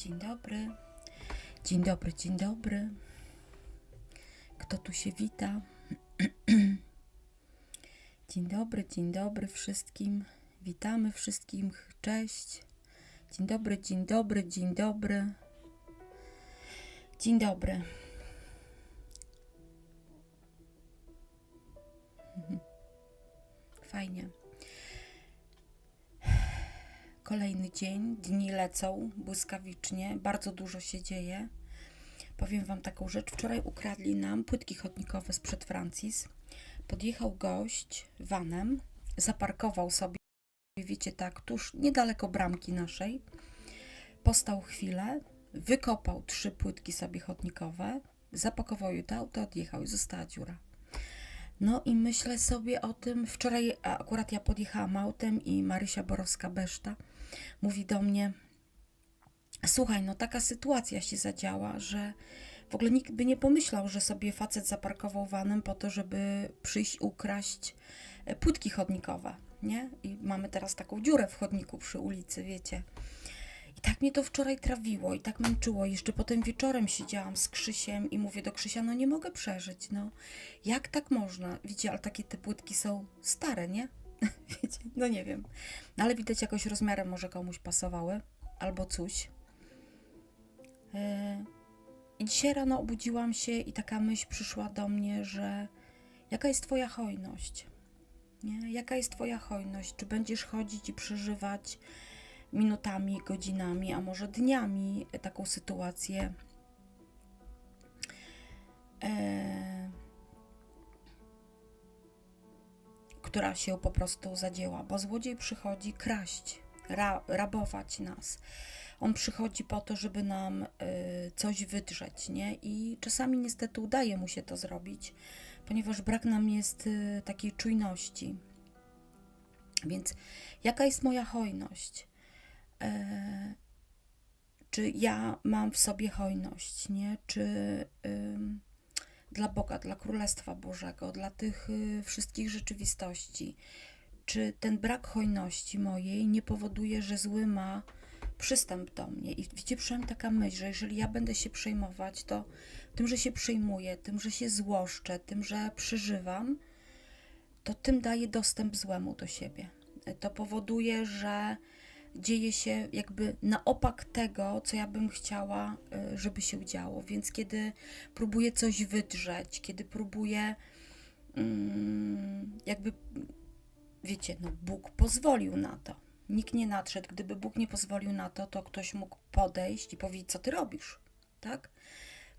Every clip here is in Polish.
Dzień dobry. Dzień dobry, dzień dobry. Kto tu się wita? Dzień dobry, dzień dobry wszystkim. Witamy wszystkim. Cześć. Dzień dobry, dzień dobry, dzień dobry. Dzień dobry. Fajnie. Kolejny dzień, dni lecą błyskawicznie, bardzo dużo się dzieje. Powiem Wam taką rzecz. Wczoraj ukradli nam płytki chodnikowe sprzed Francis. Podjechał gość vanem, zaparkował sobie, wiecie tak, tuż niedaleko bramki naszej. Postał chwilę, wykopał trzy płytki sobie chodnikowe, zapakował je do auta, odjechał i została dziura. No i myślę sobie o tym, wczoraj akurat ja podjechałam autem i Marysia Borowska-Beszta mówi do mnie, słuchaj, no taka sytuacja się zadziała, że w ogóle nikt by nie pomyślał, że sobie facet zaparkował vanem po to, żeby przyjść ukraść e, płytki chodnikowe, nie? I mamy teraz taką dziurę w chodniku przy ulicy, wiecie. I tak mnie to wczoraj trawiło i tak męczyło. Jeszcze potem wieczorem siedziałam z Krzysiem i mówię do Krzysia, no nie mogę przeżyć, no. Jak tak można? Wiecie, ale takie te płytki są stare, nie? No nie wiem. No ale widać jakoś rozmiarem może komuś pasowały albo coś. Yy, I dzisiaj rano obudziłam się i taka myśl przyszła do mnie, że jaka jest Twoja hojność? Nie? Jaka jest Twoja hojność? Czy będziesz chodzić i przeżywać minutami, godzinami, a może dniami taką sytuację? E, która się po prostu zadzięła, bo złodziej przychodzi kraść, ra, rabować nas. On przychodzi po to, żeby nam y, coś wydrzeć, nie? I czasami niestety udaje mu się to zrobić, ponieważ brak nam jest y, takiej czujności. Więc jaka jest moja hojność? E, czy ja mam w sobie hojność, nie? Czy ym, dla Boga, dla Królestwa Bożego, dla tych y, wszystkich rzeczywistości, czy ten brak hojności mojej nie powoduje, że zły ma przystęp do mnie? I wiecie, przynajmniej taka myśl, że jeżeli ja będę się przejmować, to tym, że się przejmuję, tym, że się złoszczę, tym, że przeżywam, to tym daje dostęp złemu do siebie. To powoduje, że dzieje się jakby na opak tego, co ja bym chciała, y, żeby się działo. Więc kiedy próbuję coś wydrzeć, kiedy próbuję mm, jakby, wiecie, no Bóg pozwolił na to. Nikt nie nadszedł. Gdyby Bóg nie pozwolił na to, to ktoś mógł podejść i powiedzieć, co ty robisz, tak?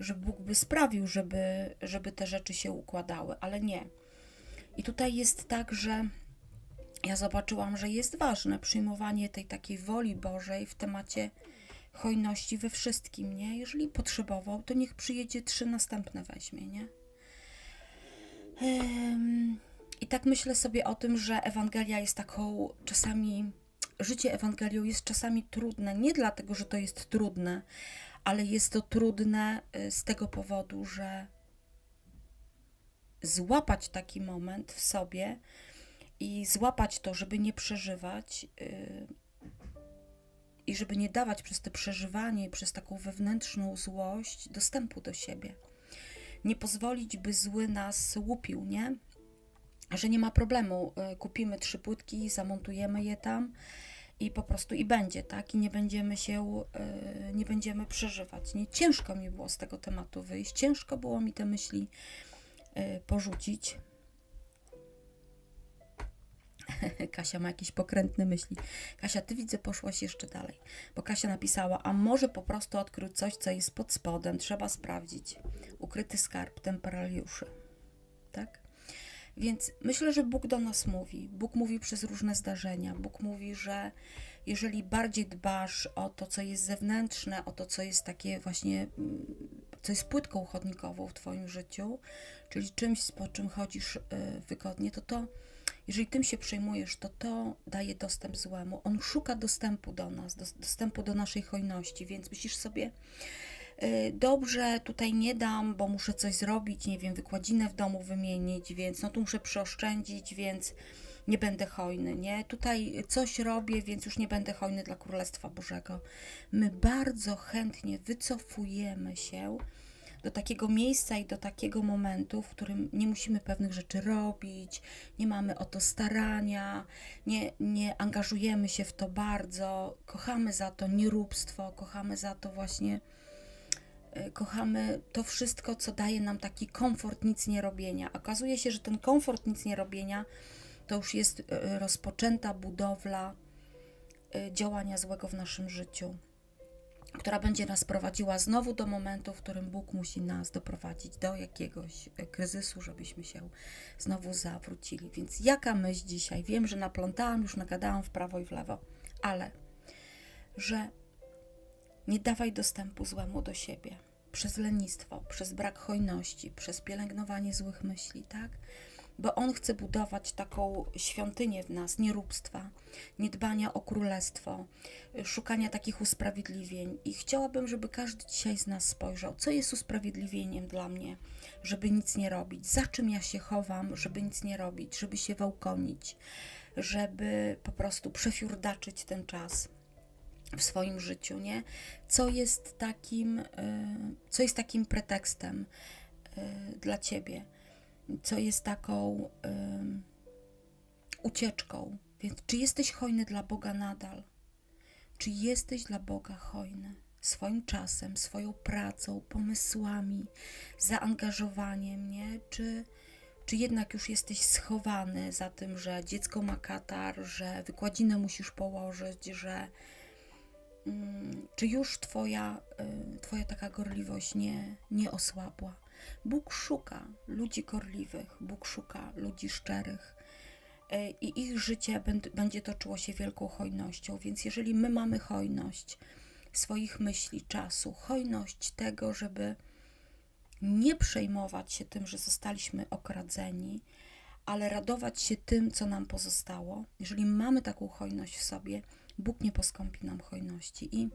Że Bóg by sprawił, żeby, żeby te rzeczy się układały, ale nie. I tutaj jest tak, że ja zobaczyłam, że jest ważne przyjmowanie tej takiej woli Bożej w temacie hojności we wszystkim, nie? Jeżeli potrzebował, to niech przyjedzie trzy następne weźmie, nie? I tak myślę sobie o tym, że Ewangelia jest taką czasami, życie Ewangelią jest czasami trudne, nie dlatego, że to jest trudne, ale jest to trudne y, z tego powodu, że złapać taki moment w sobie, i złapać to, żeby nie przeżywać yy, i żeby nie dawać przez to przeżywanie, przez taką wewnętrzną złość dostępu do siebie. Nie pozwolić, by zły nas łupił, nie? Że nie ma problemu. Yy, kupimy trzy płytki, zamontujemy je tam i po prostu i będzie, tak? I nie będziemy się, yy, nie będziemy przeżywać. Nie? Ciężko mi było z tego tematu wyjść, ciężko było mi te myśli porzucić Kasia ma jakieś pokrętne myśli. Kasia, ty widzę, poszłaś jeszcze dalej, bo Kasia napisała, a może po prostu odkrył coś, co jest pod spodem, trzeba sprawdzić. Ukryty skarb temporaliuszy. Tak? Więc myślę, że Bóg do nas mówi. Bóg mówi przez różne zdarzenia. Bóg mówi, że jeżeli bardziej dbasz o to, co jest zewnętrzne, o to, co jest takie właśnie, mm, co jest płytką chodnikową w Twoim życiu, czyli czymś, po czym chodzisz y, wygodnie, to to jeżeli tym się przejmujesz, to to daje dostęp złemu. On szuka dostępu do nas, dostępu do naszej hojności, więc myślisz sobie, y, dobrze, tutaj nie dam, bo muszę coś zrobić, nie wiem, wykładzinę w domu wymienić, więc no tu muszę przeoszczędzić, więc nie będę hojny, nie? Tutaj coś robię, więc już nie będę hojny dla Królestwa Bożego. My bardzo chętnie wycofujemy się do takiego miejsca i do takiego momentu, w którym nie musimy pewnych rzeczy robić, nie mamy o to starania, nie, nie angażujemy się w to bardzo, kochamy za to nieróbstwo, kochamy za to właśnie, y, kochamy to wszystko, co daje nam taki komfort nic nie robienia. Okazuje się, że ten komfort nic nie robienia to już jest y, rozpoczęta budowla y, działania złego w naszym życiu która będzie nas prowadziła znowu do momentu, w którym Bóg musi nas doprowadzić do jakiegoś e, kryzysu, żebyśmy się znowu zawrócili. Więc jaka myśl dzisiaj? Wiem, że naplątałam, już nagadałam w prawo i w lewo, ale że nie dawaj dostępu złemu do siebie przez lenistwo, przez brak hojności, przez pielęgnowanie złych myśli, tak? Bo On chce budować taką świątynię w nas, nieróbstwa, niedbania o królestwo, szukania takich usprawiedliwień. I chciałabym, żeby każdy dzisiaj z nas spojrzał, co jest usprawiedliwieniem dla mnie, żeby nic nie robić, za czym ja się chowam, żeby nic nie robić, żeby się wałkonić, żeby po prostu przefiurdaczyć ten czas w swoim życiu, nie? Co jest takim, y, co jest takim pretekstem y, dla ciebie? Co jest taką ucieczką. Więc czy jesteś hojny dla Boga nadal? Czy jesteś dla Boga hojny? Swoim czasem, swoją pracą, pomysłami, zaangażowaniem, nie? Czy, czy jednak już jesteś schowany za tym, że dziecko ma katar, że wykładzinę musisz położyć, że mm, czy już twoja, twoja taka gorliwość nie, nie osłabła? Bóg szuka ludzi gorliwych, Bóg szuka ludzi szczerych e, i ich życie będzie toczyło się wielką hojnością. Więc jeżeli my mamy hojność swoich myśli, czasu, hojność tego, żeby nie przejmować się tym, że zostaliśmy okradzeni, ale radować się tym, co nam pozostało, jeżeli mamy taką hojność w sobie, Bóg nie poskąpi nam hojności. I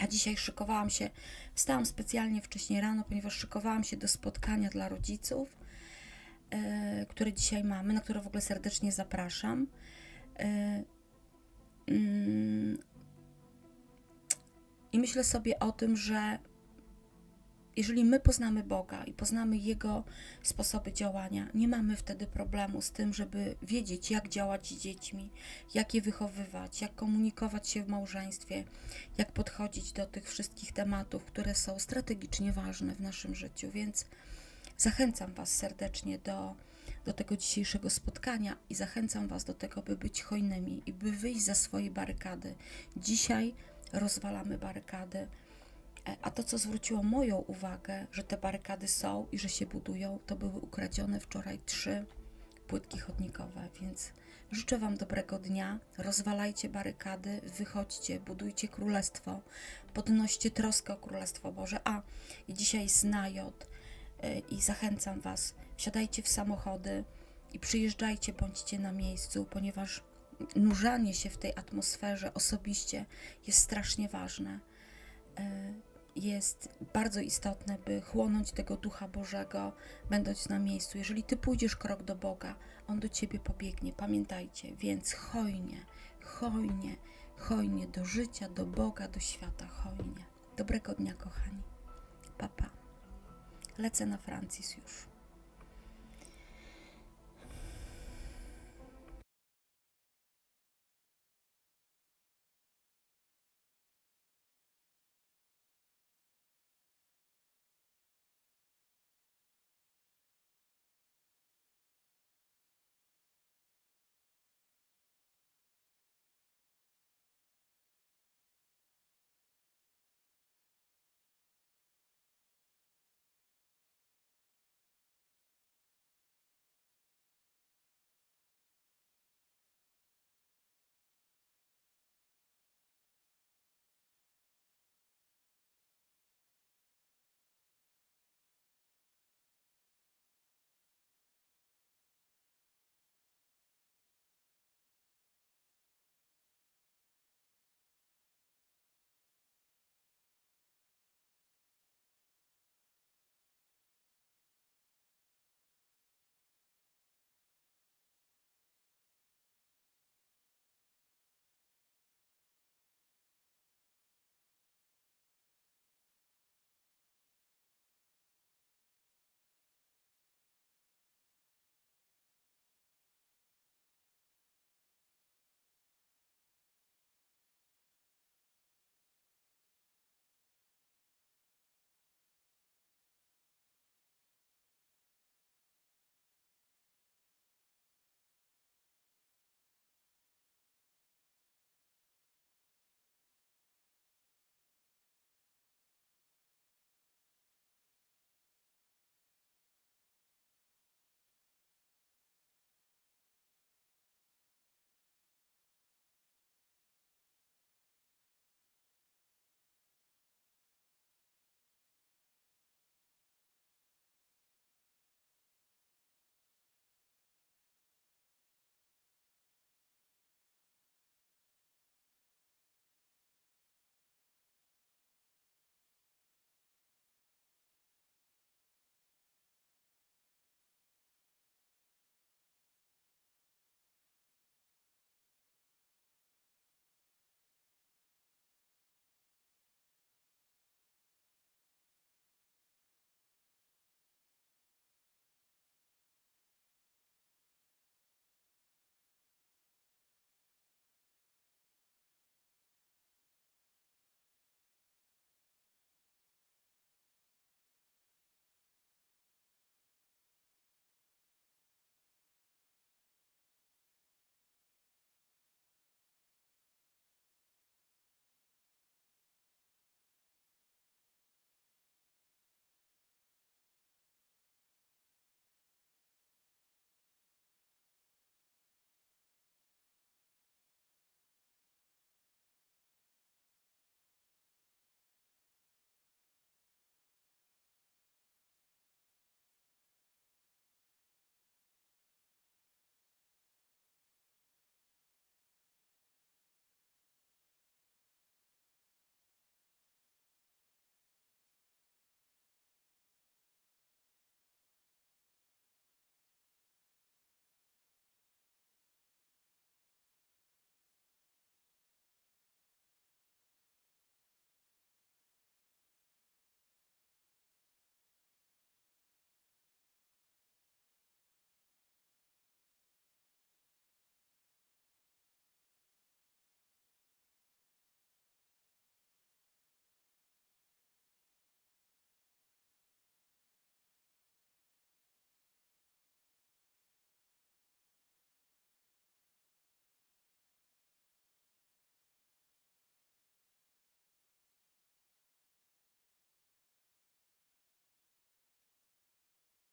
ja dzisiaj szykowałam się, wstałam specjalnie wcześniej rano, ponieważ szykowałam się do spotkania dla rodziców, e, które dzisiaj mamy, na które w ogóle serdecznie zapraszam. E, mm, I myślę sobie o tym, że jeżeli my poznamy Boga i poznamy Jego sposoby działania, nie mamy wtedy problemu z tym, żeby wiedzieć, jak działać z dziećmi, jak je wychowywać, jak komunikować się w małżeństwie, jak podchodzić do tych wszystkich tematów, które są strategicznie ważne w naszym życiu. Więc zachęcam Was serdecznie do, do tego dzisiejszego spotkania i zachęcam Was do tego, by być hojnymi i by wyjść za swoje barykady. Dzisiaj rozwalamy barykady a to, co zwróciło moją uwagę, że te barykady są i że się budują, to były ukradzione wczoraj trzy płytki chodnikowe, więc życzę Wam dobrego dnia. Rozwalajcie barykady, wychodźcie, budujcie królestwo, podnoście troskę o Królestwo Boże. A i dzisiaj najot e, i zachęcam Was, wsiadajcie w samochody i przyjeżdżajcie, bądźcie na miejscu, ponieważ nurzanie się w tej atmosferze osobiście jest strasznie ważne e, jest bardzo istotne, by chłonąć tego Ducha Bożego, będąc na miejscu. Jeżeli Ty pójdziesz krok do Boga, On do Ciebie pobiegnie. Pamiętajcie, więc hojnie, hojnie, hojnie do życia, do Boga, do świata, hojnie. Dobrego dnia, kochani. Papa. Lecę na Francis już.